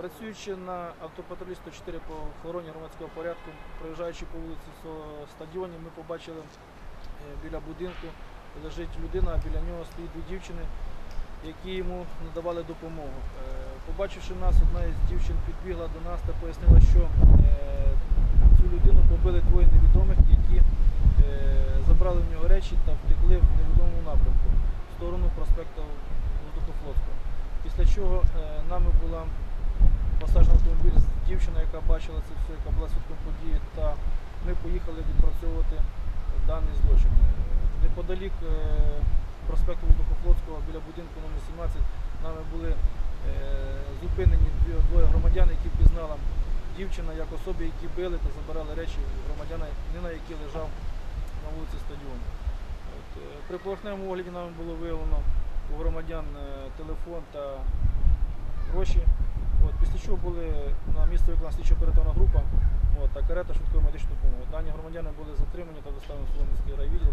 Працюючи на автопатрулі 104 по охороні громадського порядку, проїжджаючи по вулиці стадіоні, ми побачили е, біля будинку лежить людина, а біля нього стоїть дві дівчини, які йому надавали допомогу. Е, Побачивши нас, одна із дівчин підбігла до нас та пояснила, що е, цю людину побили двоє невідомих, які забрали в нього речі та втекли в невідомому напрямку в сторону проспекту Воздухофлотського. Після чого нами була посаджений автомобіль з дівчиною, яка бачила це все, яка була свідком події, та ми поїхали відпрацьовувати даний злочин. Неподалік е, проспекту Воздухофлотського біля будинку номер 17 нами були е, зупинені двоє громадян, які впізнала дівчина як особи, які били та забирали речі громадяна, на який лежав на вулиці стадіону. Е, при поверхневому огляді нам було виявлено у громадян телефон та гроші. От, після чого були на місце виконана слідчо оперативна група от, та карета швидкої медичної допомоги. Дані громадяни були затримані та доставлені в Солом'янський райвідділ.